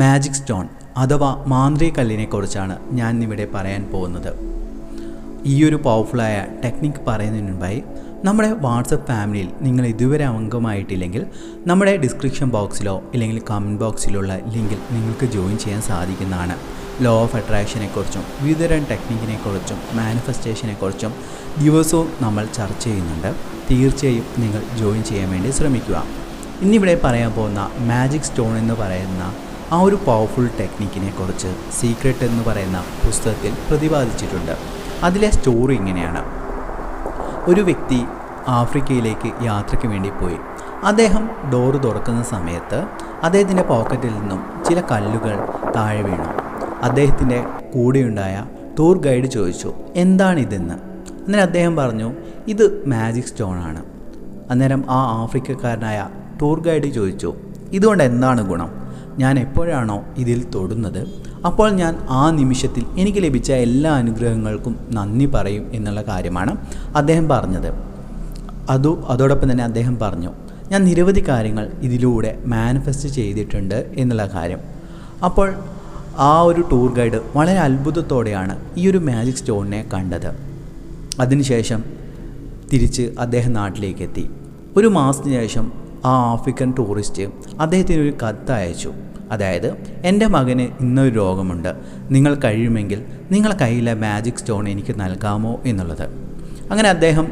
Magic stone അഥവാ മാന്ത്രിക കല്ലിനെക്കുറിച്ചാണ് ഞാൻ ഇവിടെ പറയാൻ പോകുന്നത്. ഈ ഒരു പവർഫുള്ളായ ടെക്നിക്ക് പറയുന്നതിന് മുൻപായി നമ്മുടെ വാട്സപ്പ് ഫാമിലിയിൽ നിങ്ങൾ ഇതുവരെ അംഗമായിട്ടില്ലെങ്കിൽ നമ്മുടെ ഡിസ്ക്രിപ്ഷൻ ബോക്സിലോ ഇല്ലെങ്കിൽ കമന്റ് ബോക്സിലുള്ള ലിങ്കിൽ നിങ്ങൾക്ക് ജോയിൻ ചെയ്യാൻ സാധിക്കുന്നതാണ്. ലോ ഓഫ് അട്രാക്ഷനെക്കുറിച്ചും വിവിധതരം ടെക്നിക്കിനെക്കുറിച്ചും മാനിഫെസ്റ്റേഷനെക്കുറിച്ചും ദിവസവും നമ്മൾ ചർച്ച ചെയ്യുന്നുണ്ട്. തീർച്ചയായും നിങ്ങൾ ജോയിൻ ചെയ്യാൻ വേണ്ടി ശ്രമിക്കുക. ഇന്നിവിടെ പറയാൻ പോകുന്ന മാജിക് സ്റ്റോൺ എന്ന് പറയുന്ന ആ ഒരു പവർഫുൾ ടെക്നിക്കിനെ കുറിച്ച് സീക്രട്ട് എന്ന് പറയുന്ന പുസ്തകത്തിൽ പ്രതിപാദിച്ചിട്ടുണ്ട്. അതിലെ സ്റ്റോറി ഇങ്ങനെയാണ്. ഒരു വ്യക്തി ആഫ്രിക്കയിലേക്ക് യാത്രയ്ക്ക് വേണ്ടി പോയി. അദ്ദേഹം ഡോറ് തുറക്കുന്ന സമയത്ത് അദ്ദേഹത്തിന്റെ പോക്കറ്റിൽ നിന്നും ചില കല്ലുകൾ താഴെ വീണു. അദ്ദേഹത്തിന്റെ കൂടെയുണ്ടായ ടൂർ ഗൈഡ് ചോദിച്ചു എന്താണിതെന്ന്? അന്നേരം അദ്ദേഹം പറഞ്ഞു ഇത് മാജിക് സ്റ്റോൺ ആണ്. അന്നേരം ആ ആഫ്രിക്കക്കാരനായ ടൂർ ഗൈഡ് ചോദിച്ചു ഇതുകൊണ്ട് എന്താണ് ഗുണം? ഞാൻ എപ്പോഴാണോ ഇതിൽ തൊടുന്നത് അപ്പോൾ ഞാൻ ആ നിമിഷത്തിൽ എനിക്ക് ലഭിച്ച എല്ലാ അനുഗ്രഹങ്ങൾക്കും നന്ദി പറയും എന്നുള്ള കാര്യമാണ് അദ്ദേഹം പറഞ്ഞത്. അതു അതോടൊപ്പം തന്നെ അദ്ദേഹം പറഞ്ഞു ഞാൻ നിരവധി കാര്യങ്ങൾ ഇതിലൂടെ മാനിഫെസ്റ്റ് ചെയ്തിട്ടുണ്ട് എന്നുള്ള കാര്യം. അപ്പോൾ ആ ഒരു ടൂർ ഗൈഡ് വളരെ അത്ഭുതത്തോടെയാണ് ഈ ഒരു മാജിക് സ്റ്റോണിനെ കണ്ടത്. അതിനുശേഷം തിരിച്ച് അദ്ദേഹം നാട്ടിലേക്ക് എത്തി. ഒരു മാസത്തിന് ശേഷം ആ ആഫ്രിക്കൻ ടൂറിസ്റ്റ് അദ്ദേഹത്തിന് ഒരു കത്ത് അയച്ചു. അതായത് എന്റെ മകന് ഇന്നൊരു രോഗമുണ്ട്. നിങ്ങൾ കഴിയുമെങ്കിൽ നിങ്ങളെ കയ്യിലെ മാജിക് സ്റ്റോൺ എനിക്ക് നൽകാമോ? എന്നുള്ളത്. അങ്ങനെ അദ്ദേഹം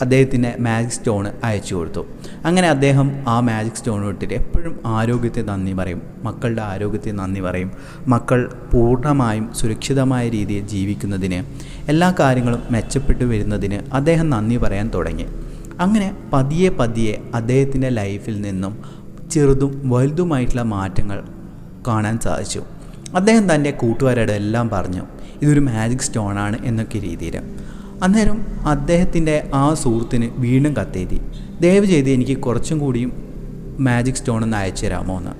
അദ്ദേഹത്തിന് മാജിക് സ്റ്റോൺ അയച്ചു കൊടുത്തു. അങ്ങനെ അദ്ദേഹം ആ മാജിക് സ്റ്റോൺ ഇട്ടിട്ട് എപ്പോഴും ആരോഗ്യത്തെ നന്ദി പറയും. മക്കളുടെ ആരോഗ്യത്തെ നന്ദി പറയും. മക്കൾ പൂർണമായും സുരക്ഷിതമായ രീതിയിൽ ജീവിക്കുന്നതിന് എല്ലാ കാര്യങ്ങളും മെച്ചപ്പെട്ടു വരുന്നതിന് അദ്ദേഹം നന്ദി പറയാൻ തുടങ്ങി. അങ്ങനെ പതിയെ പതിയെ അദ്ദേഹത്തിന്റെ ലൈഫിൽ നിന്നും ചെറുതും വലുതുമായിട്ടുള്ള മാറ്റങ്ങൾ കാണാൻ സാധിച്ചു. അദ്ദേഹം തന്റെ കൂട്ടുകാരോട് എല്ലാം പറഞ്ഞു ഇതൊരു മാജിക് സ്റ്റോൺ ആണ് എന്നൊക്കെ രീതിയിൽ. അന്നേരം അദ്ദേഹത്തിന്റെ ആ സുഹൃത്തിന് വീണ്ടും കത്തെഴുതി ദയവ് ചെയ്ത് എനിക്ക് കുറച്ചും കൂടിയും മാജിക് സ്റ്റോൺ ഒന്ന് അയച്ചു തരാമോ എന്ന്.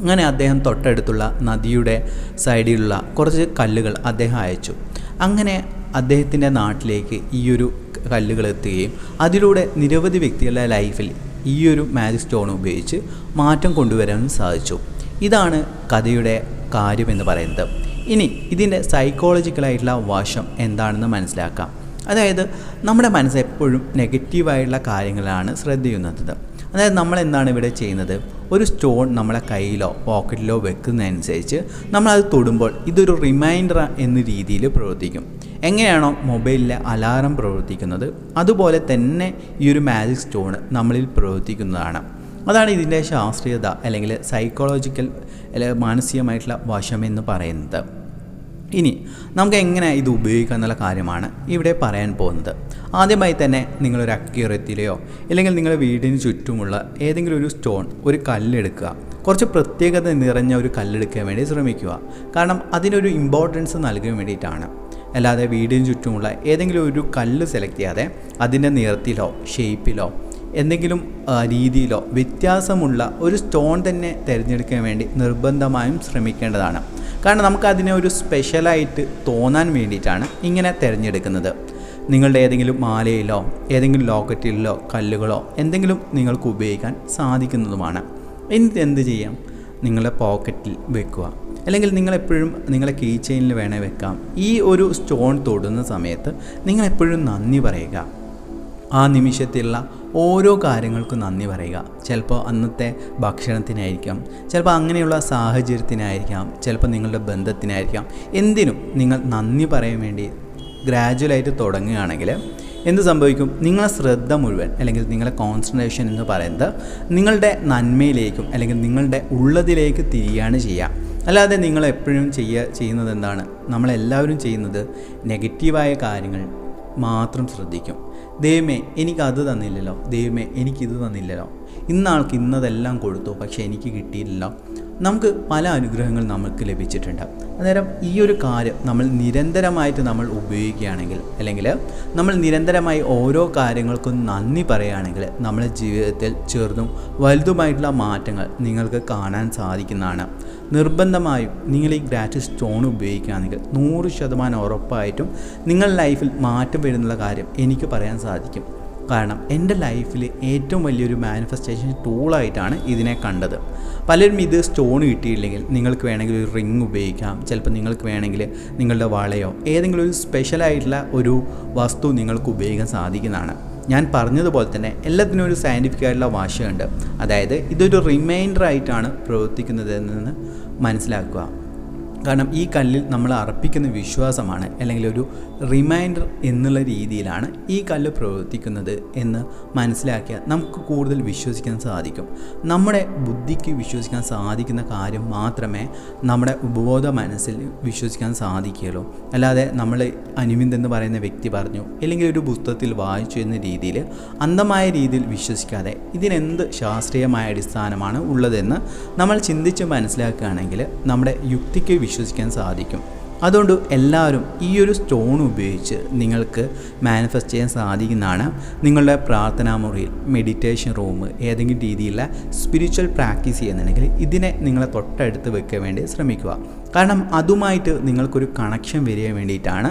അങ്ങനെ അദ്ദേഹം തൊട്ടടുത്തുള്ള നദിയുടെ സൈഡിലുള്ള കുറച്ച് കല്ലുകൾ അദ്ദേഹം അയച്ചു. അങ്ങനെ അദ്ദേഹത്തിന്റെ നാട്ടിലേക്ക് ഈ ഒരു കല്ലുകൾ എത്തുകയും അതിലൂടെ നിരവധി വ്യക്തികളുടെ ലൈഫിൽ ഈ ഒരു മാജിക് സ്റ്റോൺ ഉപയോഗിച്ച് മാറ്റം കൊണ്ടുവരാനും സാധിച്ചു. ഇതാണ് കഥയുടെ കാര്യമെന്ന് പറയുന്നത്. ഇനി ഇതിന്റെ സൈക്കോളജിക്കലായിട്ടുള്ള വശം എന്താണെന്ന് മനസ്സിലാക്കാം. അതായത് നമ്മുടെ മനസ്സ് എപ്പോഴും നെഗറ്റീവായിട്ടുള്ള കാര്യങ്ങളാണ് ശ്രദ്ധ ചെയ്യുന്നത്. അതായത് നമ്മൾ എന്താണ് ഇവിടെ ചെയ്യുന്നത്? ഒരു സ്റ്റോൺ നമ്മളെ കയ്യിലോ പോക്കറ്റിലോ വെക്കുന്നതനുസരിച്ച് നമ്മളത് തൊടുമ്പോൾ ഇതൊരു റിമൈൻഡർ എന്ന രീതിയിൽ പ്രവർത്തിക്കും. എങ്ങനെയാണോ മൊബൈലിലെ അലാറം പ്രവർത്തിക്കുന്നത്? അതുപോലെ തന്നെ ഈ ഒരു മാജിക് സ്റ്റോൺ നമ്മളിൽ പ്രവർത്തിക്കുന്നതാണ്. അതാണ് ഇതിന്റെ ശാസ്ത്രീയത അല്ലെങ്കിൽ സൈക്കോളജിക്കൽ അല്ലെങ്കിൽ മാനസികമായിട്ടുള്ള വശമെന്ന് പറയുന്നത്. ഇനി നമുക്ക് എങ്ങനെ ഇത് ഉപയോഗിക്കുക എന്നുള്ള കാര്യമാണ് ഇവിടെ പറയാൻ പോകുന്നത്. ആദ്യമായി തന്നെ നിങ്ങളൊരു അക്യൂറത്തിലെയോ അല്ലെങ്കിൽ നിങ്ങളുടെ വീടിന് ചുറ്റുമുള്ള ഏതെങ്കിലും ഒരു സ്റ്റോൺ ഒരു കല്ലെടുക്കുക. കുറച്ച് പ്രത്യേകത നിറഞ്ഞ ഒരു കല്ലെടുക്കാൻ വേണ്ടി ശ്രമിക്കുക. കാരണം അതിനൊരു ഇമ്പോർട്ടൻസ് നൽകാൻ വേണ്ടിയിട്ടാണ്. അല്ലാതെ വീടിന് ചുറ്റുമുള്ള ഏതെങ്കിലും ഒരു കല്ല് സെലക്ട് ചെയ്യാതെ അതിന്റെ നിറത്തിലോ ഷേപ്പിലോ എന്തെങ്കിലും രീതിയിലോ വ്യത്യാസമുള്ള ഒരു സ്റ്റോൺ തന്നെ തിരഞ്ഞെടുക്കാൻ വേണ്ടി നിർബന്ധമായും ശ്രമിക്കേണ്ടതാണ്. കാരണം നമുക്ക് അതിനെ ഒരു സ്പെഷ്യലായിട്ട് തോന്നാൻ വേണ്ടിയിട്ടാണ് ഇങ്ങനെ തിരഞ്ഞെടുക്കുന്നത്. നിങ്ങളുടെ ഏതെങ്കിലും മാലയിലോ ഏതെങ്കിലും ലോക്കറ്റിലോ കല്ലുകളോ എന്തെങ്കിലും നിങ്ങൾക്ക് ഉപയോഗിക്കാൻ സാധിക്കുന്നതുമാണ്. എന്നിട്ട് എന്ത് ചെയ്യാം? നിങ്ങളുടെ പോക്കറ്റിൽ വെക്കുക. അല്ലെങ്കിൽ നിങ്ങളെപ്പോഴും നിങ്ങളെ കീ ചെയിനിൽ വേണേൽ വെക്കാം. ഈ ഒരു സ്റ്റോൺ തൊടുന്ന സമയത്ത് നിങ്ങളെപ്പോഴും നന്ദി പറയുക. ആ നിമിഷത്തിലുള്ള ഓരോ കാര്യങ്ങൾക്കും നന്ദി പറയുക. ചിലപ്പോൾ അന്നത്തെ ഭക്ഷണത്തിനായിരിക്കാം ചിലപ്പോൾ അങ്ങനെയുള്ള സാഹചര്യത്തിനായിരിക്കാം ചിലപ്പോൾ നിങ്ങളുടെ ബന്ധത്തിനായിരിക്കാം. എന്തിനും നിങ്ങൾ നന്ദി പറയാൻ വേണ്ടി ഗ്രാജുവലായിട്ട് തുടങ്ങുകയാണെങ്കിൽ എന്ത് സംഭവിക്കും? നിങ്ങളുടെ ശ്രദ്ധ മുഴുവൻ അല്ലെങ്കിൽ നിങ്ങളെ കോൺസെൻട്രേഷൻ എന്ന് പറയുന്നത് നിങ്ങളുടെ നന്മയിലേക്കും അല്ലെങ്കിൽ നിങ്ങളുടെ ഉള്ളതിലേക്ക് തിരിയാണ് ചെയ്യുക. അല്ലാതെ നിങ്ങൾ എപ്പോഴും ചെയ്യുക ചെയ്യുന്നത് എന്താണ്? നമ്മളെല്ലാവരും ചെയ്യുന്നത് നെഗറ്റീവായ കാര്യങ്ങൾ മാത്രം ശ്രദ്ധിക്കും. ദൈവമേ എനിക്ക് അത് തന്നില്ലല്ലോ. ദൈവമേ എനിക്കിത് തന്നില്ലല്ലോ. ഇന്നാൾക്ക് ഇന്നതെല്ലാം കൊടുത്തു പക്ഷേ എനിക്ക് കിട്ടിയില്ലല്ലോ നമുക്ക് പല അനുഗ്രഹങ്ങൾ നമുക്ക് ലഭിച്ചിട്ടുണ്ട്. അന്നേരം ഈ ഒരു കാര്യം നമ്മൾ നിരന്തരമായിട്ട് നമ്മൾ ഉപയോഗിക്കുകയാണെങ്കിൽ അല്ലെങ്കിൽ നമ്മൾ നിരന്തരമായി ഓരോ കാര്യങ്ങൾക്കും നന്ദി പറയുകയാണെങ്കിൽ നമ്മുടെ ജീവിതത്തിൽ ചെറുതും വലുതുമായിട്ടുള്ള മാറ്റങ്ങൾ നിങ്ങൾക്ക് കാണാൻ സാധിക്കുന്നതാണ്. നിർബന്ധമായും നിങ്ങൾ ഈ ഗ്രാറ്റിസ് സ്റ്റോൺ ഉപയോഗിക്കുകയാണെങ്കിൽ നൂറ് ശതമാനം ഉറപ്പായിട്ടും നിങ്ങളുടെ ലൈഫിൽ മാറ്റം വരുന്നുള്ള കാര്യം എനിക്ക് പറയാൻ സാധിക്കും. കാരണം എന്റെ ലൈഫിൽ ഏറ്റവും വലിയൊരു മാനിഫെസ്റ്റേഷൻ ടൂളായിട്ടാണ് ഇതിനെ കണ്ടത്. പലരും ഇത് സ്റ്റോൺ കിട്ടിയില്ലെങ്കിൽ നിങ്ങൾക്ക് വേണമെങ്കിൽ ഒരു റിങ് ഉപയോഗിക്കാം. ചിലപ്പോൾ നിങ്ങൾക്ക് വേണമെങ്കിൽ നിങ്ങളുടെ വളയോ ഏതെങ്കിലും ഒരു സ്പെഷ്യലായിട്ടുള്ള ഒരു വസ്തു നിങ്ങൾക്ക് ഉപയോഗിക്കാൻ സാധിക്കുന്നതാണ്. ഞാൻ പറഞ്ഞതുപോലെ തന്നെ എല്ലാത്തിനും ഒരു സയന്റിഫിക് ആയിട്ടുള്ള ഭാഷയുണ്ട് അതായത് ഇതൊരു റിമൈൻഡർ ആയിട്ടാണ് പ്രവർത്തിക്കുന്നതെന്ന് മനസ്സിലാക്കുക. കാരണം ഈ കല്ലിൽ നമ്മൾ അർപ്പിക്കുന്ന വിശ്വാസമാണ് അല്ലെങ്കിൽ ഒരു റിമൈൻഡർ എന്നുള്ള രീതിയിലാണ് ഈ കല്ല് പ്രവർത്തിക്കുന്നത് എന്ന് മനസ്സിലാക്കിയാൽ നമുക്ക് കൂടുതൽ വിശ്വസിക്കാൻ സാധിക്കും. നമ്മുടെ ബുദ്ധിക്ക് വിശ്വസിക്കാൻ സാധിക്കുന്ന കാര്യം മാത്രമേ നമ്മുടെ ഉപബോധ മനസ്സിൽ വിശ്വസിക്കാൻ സാധിക്കുകയുള്ളൂ. അല്ലാതെ നമ്മൾ അനുവിന്ദ് എന്ന് പറയുന്ന വ്യക്തി പറഞ്ഞു അല്ലെങ്കിൽ ഒരു പുസ്തകത്തിൽ വായിച്ചു എന്ന രീതിയിൽ അന്ധമായ രീതിയിൽ വിശ്വസിക്കാതെ ഇതിനെന്ത് ശാസ്ത്രീയമായ അടിസ്ഥാനമാണ് ഉള്ളതെന്ന് നമ്മൾ ചിന്തിച്ച് മനസ്സിലാക്കുകയാണെങ്കിൽ നമ്മുടെ യുക്തിക്ക് വിശ്വസിക്കാൻ സാധിക്കും. അതുകൊണ്ട് എല്ലാവരും ഈ ഒരു സ്റ്റോൺ ഉപയോഗിച്ച് നിങ്ങൾക്ക് മാനിഫെസ്റ്റ് ചെയ്യാൻ സാധിക്കുന്നതാണ് നിങ്ങളുടെ പ്രാർത്ഥനാ മുറിയിൽ മെഡിറ്റേഷൻ റൂം ഏതെങ്കിലും രീതിയിലുള്ള സ്പിരിച്വൽ പ്രാക്ടീസ് ചെയ്യുന്നുണ്ടെങ്കിൽ ഇതിനെ നിങ്ങളെ തൊട്ടടുത്ത് വെക്കാൻ വേണ്ടി ശ്രമിക്കുക. കാരണം അതുമായിട്ട് നിങ്ങൾക്കൊരു കണക്ഷൻ വരിക വേണ്ടിയിട്ടാണ്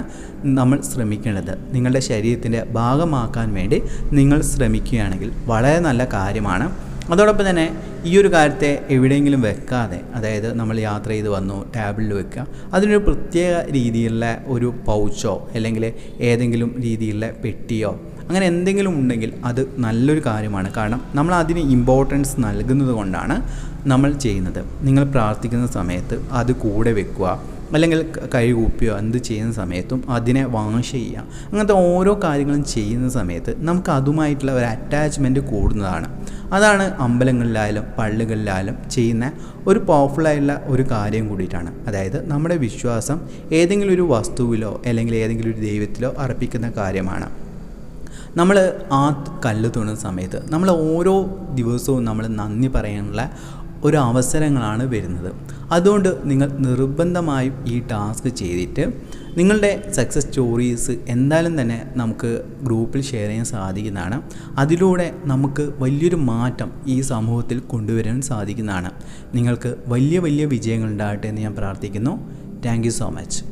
നമ്മൾ ശ്രമിക്കേണ്ടത്. നിങ്ങളുടെ ശരീരത്തിന്റെ ഭാഗമാക്കാൻ വേണ്ടി നിങ്ങൾ ശ്രമിക്കുകയാണെങ്കിൽ വളരെ നല്ല കാര്യമാണ്. അതോടൊപ്പം തന്നെ ഈ ഒരു കാര്യത്തെ എവിടെയെങ്കിലും വെക്കാതെ അതായത് നമ്മൾ യാത്ര ചെയ്ത് വന്നു ടാബിളിൽ വെക്കുക അതിനൊരു പ്രത്യേക രീതിയിലുള്ള ഒരു പൗച്ചോ അല്ലെങ്കിൽ ഏതെങ്കിലും രീതിയിലുള്ള പെട്ടിയോ അങ്ങനെ എന്തെങ്കിലും ഉണ്ടെങ്കിൽ അത് നല്ലൊരു കാര്യമാണ്. കാരണം നമ്മൾ അതിന് ഇമ്പോർട്ടൻസ് നൽകുന്നത് കൊണ്ടാണ് നമ്മൾ ചെയ്യുന്നത്. നിങ്ങൾ പ്രാർത്ഥിക്കുന്ന സമയത്ത് അത് കൂടെ വെക്കുക അല്ലെങ്കിൽ കൈകൂപ്പിയോ എന്ത് ചെയ്യുന്ന സമയത്തും അതിനെ വാഷ് ചെയ്യുക. അങ്ങനത്തെ ഓരോ കാര്യങ്ങളും ചെയ്യുന്ന സമയത്ത് നമുക്ക് അതുമായിട്ടുള്ള ഒരു അറ്റാച്ച്മെന്റ് കൂടുന്നതാണ്. അതാണ് അമ്പലങ്ങളിലായാലും പള്ളികളിലായാലും ചെയ്യുന്ന ഒരു പവർഫുള്ളായിട്ടുള്ള ഒരു കാര്യം കൂടിയിട്ടാണ്. അതായത് നമ്മുടെ വിശ്വാസം ഏതെങ്കിലും ഒരു വസ്തുവിലോ അല്ലെങ്കിൽ ഏതെങ്കിലും ഒരു ദൈവത്തിലോ അർപ്പിക്കുന്ന കാര്യമാണ്. നമ്മൾ ആ കല്ല് തുണുന്ന സമയത്ത് നമ്മൾ ഓരോ ദിവസവും നമ്മൾ നന്ദി പറയാനുള്ള ഒരു അവസരങ്ങളാണ് വരുന്നത്. അതുകൊണ്ട് നിങ്ങൾ നിർബന്ധമായും ഈ ടാസ്ക് ചെയ്തിട്ട് നിങ്ങളുടെ സക്സസ് സ്റ്റോറീസ് എന്തായാലും തന്നെ നമുക്ക് ഗ്രൂപ്പിൽ ഷെയർ ചെയ്യാൻ സാധിക്കുന്നതാണ്. അതിലൂടെ നമുക്ക് വലിയൊരു മാറ്റം ഈ സമൂഹത്തിൽ കൊണ്ടുവരാൻ സാധിക്കുന്നതാണ്. നിങ്ങൾക്ക് വലിയ വലിയ വിജയങ്ങൾ ഉണ്ടാകട്ടെ എന്ന് ഞാൻ പ്രാർത്ഥിക്കുന്നു. Thank so much